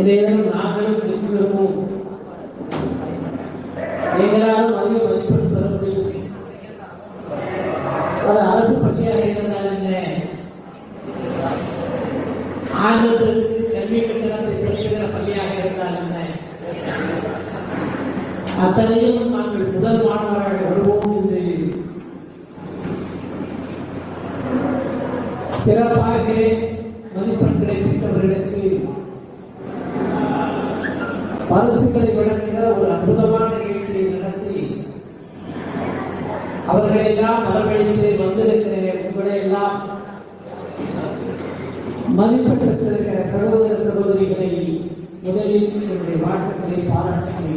இதையெல்லாம் நாங்களும் வெற்றி பெறுவோம் நீங்களாலும் அதிக மதிப்பெண் பெற முடியும். ஒரு அரசு பள்ளியாக இருந்தால் என்ன? ஆங்கிலத்திற்கு கல்வி கட்டணத்தை செலுத்துகிற பள்ளியாக இருந்தால் என்ன? அத்தனையும் நாங்கள் முதல் மாணவராக வருவோம் என்று சிறப்பாக மதிப்பெண்களை பெற்றவர்களுக்கு நடக்கிற ஒரு அற்புதமான நிகழ்ச்சியை நடத்தி அவர்களெல்லாம் வரவழைத்து வந்திருக்கிற உங்களை எல்லாம் மதிப்பிட்டிருக்கிற சகோதர சகோதரிகளை முதலில் என்னுடைய வாழ்த்துக்களை பாராட்டுகளை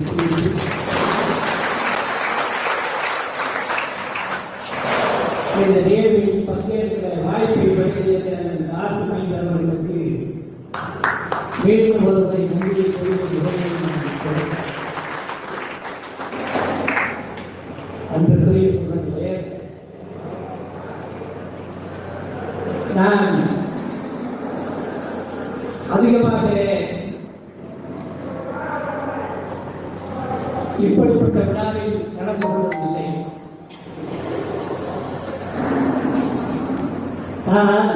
இந்த நேர்வில் பங்கேற்கிற வாய்ப்பை வழங்கிய ஆசிரியர் அவர்களுக்கு மீண்டும் ஒருவரை நன்றியை நான் அதிகமாக இப்படிப்பட்ட விழாவில் நடந்து கொள்வதில்லை ஆனால்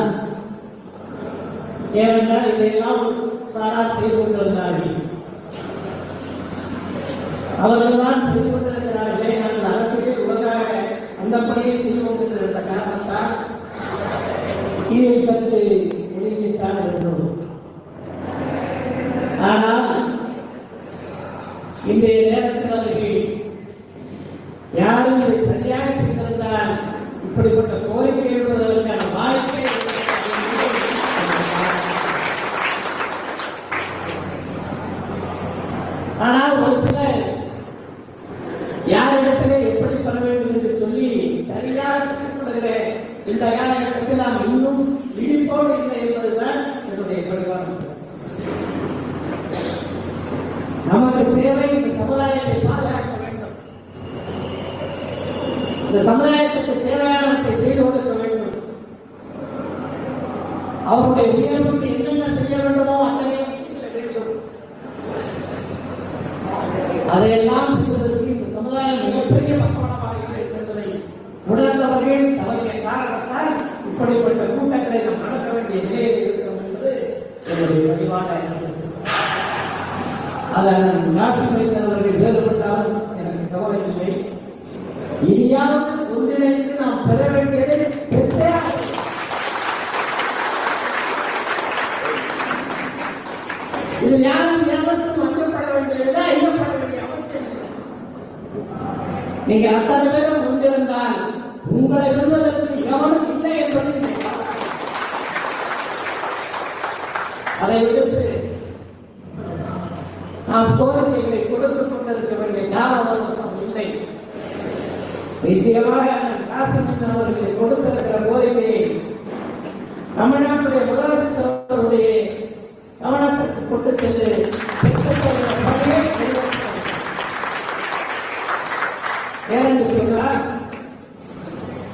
ஏனென்றால் இதையெல்லாம் சாரா செய்து கொண்டிருந்தார்கள் அவர்கள் தான் செய்து கொண்டிருக்கிறார்களே நாங்கள் அரசியல் உலகாக அந்த பணியை செய்து கொண்டிருந்த காரணத்தால் இதை சற்று வெளியிட்டால் இருந்தோம். ஆனால் இந்த நேரத்தில் அவர்கள் யாரும் இதை சரியாக செய்திருந்தால் இப்படிப்பட்ட கோரிக்கை எழுவதற்கான வாய்ப்பை ஆனால் ஒரு சிலர் யாரிடத்திலே எப்படி பெற வேண்டும் என்று சொல்லி சரியாக கற்றுக்கொள்கிற இந்த காலகட்டத்தில் நாம் இன்னும் இடிப்போடு இல்லை என்பதுதான் என்னுடைய நமக்கு தேவை இந்த சமுதாயத்தை பாதுகாக்க வேண்டும். இந்த சமுதாயத்துக்கு தேவையானவற்றை செய்து கொடுக்க வேண்டும். அவருடைய உயர்வுக்கு என்னென்ன செய்ய வேண்டுமோ அத்தனை அதையெல்லாம் செய்வதற்கு இந்த சமுதாயம் மிகப்பெரிய பக்கமாக இருக்கிறது என்பதை உணர்ந்தவர்கள் தவறிய காரணத்தால் இப்படிப்பட்ட கூட்டங்களை நாம் நடத்த வேண்டிய நிலையில் இருக்கிறோம் என்பது என்னுடைய பணிவான எண்ணம். அதை நான் நாசி வைத்தவர்கள் வேறுபட்டாலும் எனக்கு கவலை இல்லை இனியாவது ஒன்றிணைந்து நாம் பெற வேண்டியது இது யாரும் யாருக்கும் அஞ்சப்பட வேண்டியதில்லை ஐயப்பட வேண்டிய அவசியம் நீங்க அத்தனை பேரும் கொண்டிருந்தால் உங்களை விடுவதற்கு எவனும் இல்லை என்பது அதை விடுத்து நாம் கோரிக்கைகளை நிச்சயமாக அண்ணன் காசிமன் அவர்களை கொடுத்திருக்கிற கோரிக்கையை தமிழ்நாட்டுடைய முதலமைச்சர் கவனத்திற்கு கொண்டு சென்று ஏனென்று சொன்னால்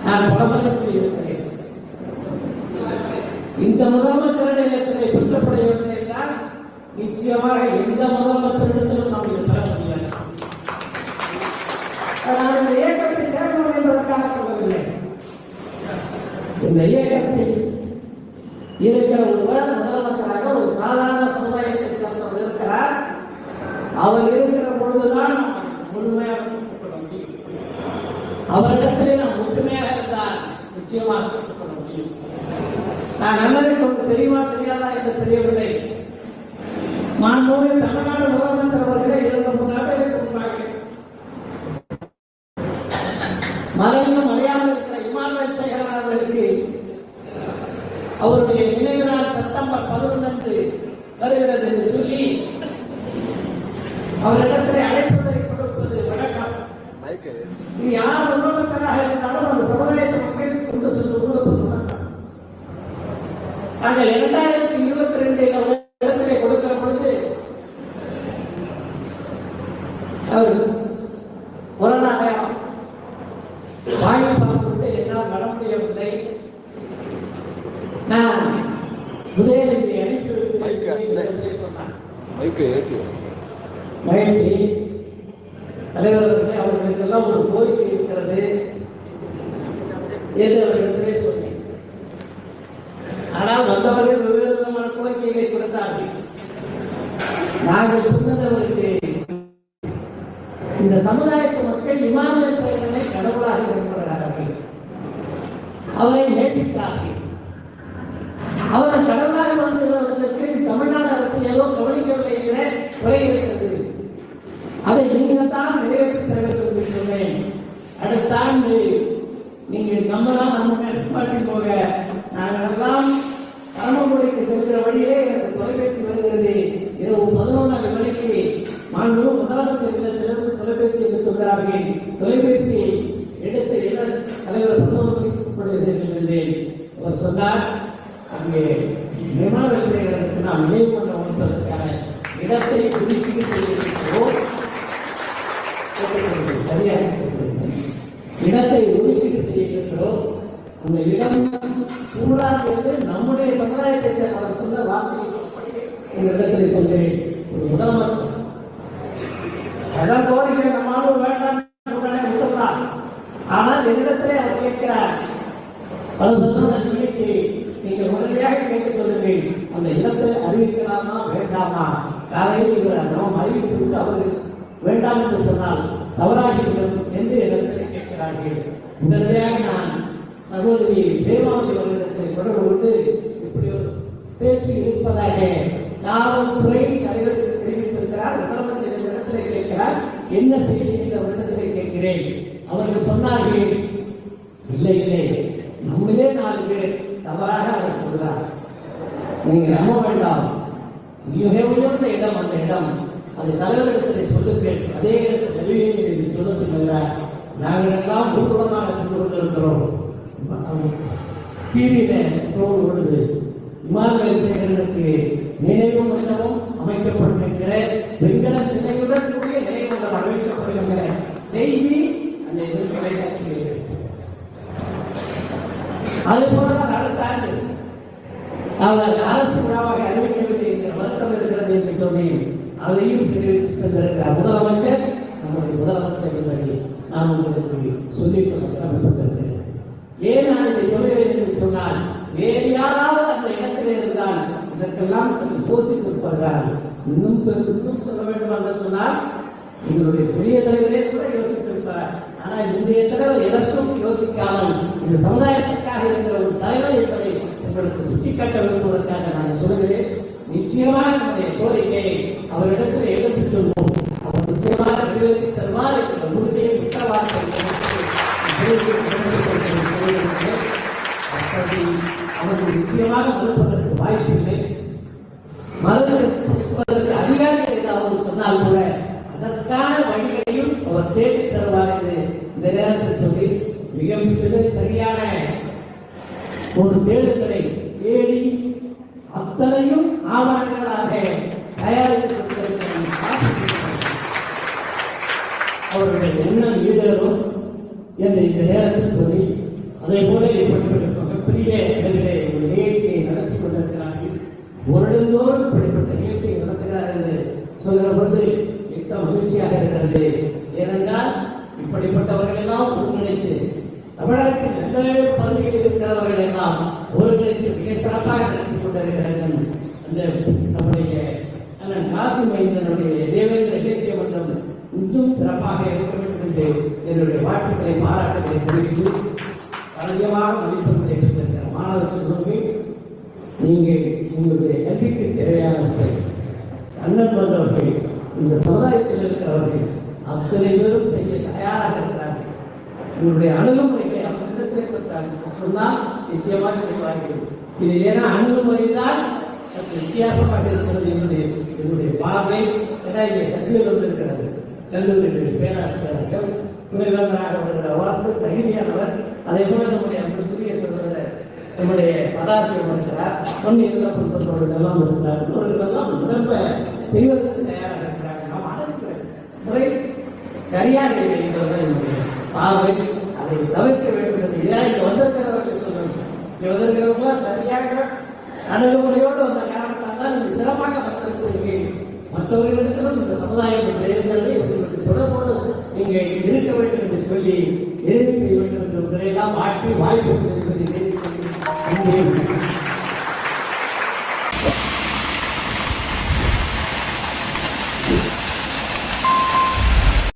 நான் பலமுறை சொல்லியிருக்கிறேன். இந்த முதலமைச்சர் நிலையத்திலே பெற்றப்பட வேண்டும் என்றால் நிச்சயமாக எந்த முதலமைச்சரிடத்திலும் நாம் இதை பெற முடியாது நான் இந்த இயக்கத்தை சேர்ந்தவன் என்பதற்காக சொல்லவில்லை இந்த இயக்கத்தில் இருக்கிற ஒருவர் முதலமைச்சராக ஒரு சாதாரண சமுதாயத்தை சேர்ந்தவர் இருக்கிறார் அவர் இருக்கிற பொழுதுதான் நாம் முழுமையாக கற்றுக்கொள்ள முடியும் அவரிடத்திலே நாம் ஒற்றுமையாக இருந்தால் நிச்சயமாக கற்றுக்கொள்ள முடியும் நான் நல்லதை கொண்டு தெரியுமா தெரியாதா என்று தெரியவில்லை. மாண்போடு தமிழ்நாடு முதலமைச்சர் அவர்களே இருந்த மூன்று நாட்களுக்கு முன்பாக மறைந்து மலையாளம் இருக்கிற இமானுவேல் சேகரன் அவர்களுக்கு அவருடைய நினைவு நாள் செப்டம்பர் பதினொன்று வருகிறது என்று சொல்லி அவரிடத்திலே அழைப்பதை கொடுப்பது வழக்கம். இது யார் முதலமைச்சராக இருந்தாலும் அந்த சமுதாயத்தை மக்களுக்கு கொண்டு சென்று கொடுப்பது வழக்கம் நாங்கள் இரண்டாயிரத்தி இருபத்தி ரெண்டில் ஒரு இடத்திலே கொடுக்கிற பொழுது அவர் கொரோனா வாங்கி பார்த்துவிட்டு என்னால் வர முடியவில்லை. நான் உதயநிதி அனுப்பி மகிழ்ச்சி தலைவர்களே அவர்களுக்கெல்லாம் ஒரு கோரிக்கை இருக்கிறது என்று அவர்களிடத்திலே சொன்னேன் ஆனால் வந்தவர்கள் வெவ்வேறு விதமான கோரிக்கைகளை கொடுத்தார்கள். நாங்கள் சொன்னது அவருக்கு இந்த சமுதாயத்து மக்கள் இமானுவ செயல்களை கடவுளாக இருக்கிறார்கள் அவரை நேசிக்கிறார்கள் அவரை கடவுளாக வந்தவர்களுக்கு தமிழ்நாடு அரசு ஏதோ கவனிக்கவில்லை என்ற குறை இருக்கிறது அதை நீங்கள் தான் நிறைவேற்றி தர வேண்டும் என்று சொன்னேன் அடுத்த ஆண்டு நீங்கள் நம்மளாம் நம்ம கட்டுப்பாட்டி போக நாங்கள் எல்லாம் செல்கிற வழியிலே எனக்கு தொலைபேசி வருகிறது. இரவு பதினொன்றாவது மணிக்கு மாண்பு முதலமைச்சரிடத்திலிருந்து தொலைபேசி என்று சொல்கிறார்கள். தொலைபேசியை எடுத்து இளம் தலைவர் பிரதமர் அவர் சொன்னார். அங்கே விமான செய்வதற்கு நாம் நினைவு கொண்ட ஒன்பதற்கான இடத்தை ஒதுக்கீடு செய்திருக்கிறோம். சரியாக இடத்தை ஒதுக்கீடு செய்திருக்கிறோம் அந்த இடம் கூடாது என்று நம்முடைய சமுதாயத்தை சேர்ந்தவர் சொன்ன வார்த்தை இந்த இடத்திலே சொல்கிறேன் ஒரு முதலமைச்சர். அதான் கோரிக்கை நம்ம ஆளும் வேண்டாம் உடனே விட்டுறார் ஆனால் என்னிடத்திலே அவர் கேட்கிறார் அதுதான் இன்னைக்கு நீங்கள் உடனடியாக கேட்டு சொல்லுங்கள் அந்த இடத்தை அறிவிக்கலாமா வேண்டாமா? காலையில் இவர் நாம் அறிவித்து விட்டு அவர்கள் வேண்டாம் என்று சொன்னால் தவறாகிவிடும் என்று இடத்திலே கேட்கிறார்கள்? உடனடியாக நான் சகோதரி தேவாவதி அவர்களிடத்தில் தொடர்பு கொண்டு இப்படி ஒரு பேச்சு இருப்பதாக யாரும் துறை தலைவருக்கு தெரிவித்திருக்கிறார். முதலமைச்சர் இந்த இடத்திலே கேட்கிறார். என்ன செய்தி என்று அவரிடத்திலே கேட்கிறேன். அவர்கள் சொன்னார்கள் இல்லை இல்லை. நம்மளே நாலு பேர் தவறாக அவர் சொல்கிறார் நீங்கள் நம்ப வேண்டாம். மிக உயர்ந்த இடம் அந்த இடம். அது தலைவரிடத்தில் சொல்லுங்கள். அதே இடத்தில் நெருங்கி என்று சொல்ல சொல்லுகிறார் நாங்கள் எல்லாம் ஊர்வலமாக சென்று கொண்டிருக்கிறோம். டிவியில ஸ்டோர் ஓடுது இமானுவேல் சேகரனுக்கு நினைவு மண்டபம் அமைக்கப்பட்டிருக்கிற வெங்கல சிலையுடன் கூடிய நினைவு மண்டபம் அமைக்கப்படுகின்ற செய்தி அந்த எதிர் தொலைக்காட்சியில் இருக்கு. அது போலதான் அடுத்த ஆண்டு. அவர் அரசு விழாவாக அறிவிக்கவில்லை என்ற வருத்தம் இருக்கிறது என்று சொன்னேன். அதையும் தெரிவித்து முதலமைச்சர் நம்முடைய முதலமைச்சர் என்பதை நான் உங்களுக்கு சொல்லி கொள்ள கடமைப்பட்டிருக்கிறேன் ஏன் நான் இதை சொல்லுகிறேன் என்று சொன்னால் வேறு யாராவது அந்த இடத்தில் இருந்தால் இதற்கெல்லாம் யோசித்திருப்பார்கள். இன்னும் பெரு- இன்னும் சொல்ல வேண்டும் என்று சொன்னால் எங்களுடைய பெரிய தலைவரே கூட யோசித்திருப்பார். ஆனால் இன்றைய தலைவர் எதற்கும் யோசிக்காமல் இந்த சமுதாயத்திற்காக இருக்கிற ஒரு தலைவர் என்பதை உங்களுக்கு சுட்டிக்காட்ட விரும்புவதற்காக நான் சொல்கிறேன். நிச்சயமாக நம்முடைய கோரிக்கையை அவரிடத்தில் எடுத்துச் சொல்வோம். அவர் நிச்சயமாக நிறைவேற்றி தருவார் என்ற உறுதியை உத்தரவாதத்தை அவருக்கு நிச்சயமாக மறுப்பதற்கு வாய்ப்பில்லை மறுப்பதற்கு அதிகாரிகள் ஏதாவது சொன்னால் கூட அதற்கான வழிகளையும் அவர் தேடி தருவார் என்று இந்த நேரத்தில் சொல்லி மிக மிக சரியான ஒரு தேடுதலை தேடி அத்தனையும் ஆவணங்களாக தயாரித்து கொடுத்திருக்கிற ஆசிரியர்கள் அவருடைய எண்ணம் ஈடேறும் என்று இந்த நேரத்தில் சொல்லி அதே போல இப்படிப்பட்ட மிகப்பெரிய அளவிலே ஒரு நிகழ்ச்சியை நடத்தி கொண்டிருக்கிறார்கள். வருடந்தோறும் இப்படிப்பட்ட நிகழ்ச்சியை நடத்துகிறார் என்று சொல்கிற பொழுது மிக்க மகிழ்ச்சியாக இருக்கிறது ஏனென்றால் இப்படிப்பட்டவர்கள் எல்லாம் ஒருங்கிணைத்து தமிழகத்தில் வெவ்வேறு பகுதிகளில் இருக்கிறவர்கள் எல்லாம் ஒருங்கிணைத்து மிக சிறப்பாக நடத்தி கொண்டிருக்கிறார்கள் அந்த நம்முடைய அண்ணன் காசி மைந்தனுடைய தேவேந்திர இலக்கிய மன்றம் இன்னும் சிறப்பாக இருக்க வேண்டும் என்று என்னுடைய வாழ்த்துக்களை பாராட்டுகளை தெரிவித்து அதிகமாக மதிப்பெண்களை பெற்றிருக்கிற மாணவ செல்வங்கள் நீங்கள் உங்களுடைய கல்விக்கு தேவையானவர்கள் அண்ணன் போன்றவர்கள் இந்த சமுதாயத்தில் இருக்கிறவர்கள் அத்தனை பேரும் செய்ய தயாராக இருக்கிறார்கள். உங்களுடைய அணுகுமுறைகளை அவர்களிடத்தில் பெற்றார்கள் சொன்னால் நிச்சயமாக செய்வார்கள். இது ஏன்னா அணுகுமுறை தான் வித்தியாசமாக இருக்கிறது என்னுடைய என்னுடைய பார்வை ஏன்னா இங்கே சத்தியில் வந்திருக்கிறது கல்லூரிகளில் பேராசிரியர்கள் துணைவேந்தராக வருகிறவர் தகுதியானவர் அதே போல நம்முடைய அன்புக்குரிய சகோதரர் நம்முடைய சதாசிவம் இருக்கிறார் பொன்னி இல்லப்பட்டவர்கள் எல்லாம் இருக்கிறார். இவர்கள் எல்லாம் நிரம்ப செய்வதற்கு தயாராக இருக்கிறார்கள். நாம் அனைத்து முறை சரியாக இல்லை என்னுடைய பார்வை. அதை தவிர்க்க வேண்டும் என்று இதாக இங்க வந்திருக்கிறவர்கள் சொல்லணும் இங்க வந்திருக்கிறவங்களாம் சரியாக அணுகுமுறையோடு வந்த காரணத்தால் தான் நீங்கள் சிறப்பாக வந்திருக்கிறீர்கள் மற்றவர்களிடத்திலும் இந்த சமுதாயம் என்று இருக்கிறது தொடர்போடு நீங்கள் இருக்க வேண்டும் என்று சொல்லி நிறைவு செய்ய வேண்டும் என்று உங்களை எல்லாம் வாழ்த்தி வாய்ப்பு கொடுப்பதை தெரிவித்து நன்றி.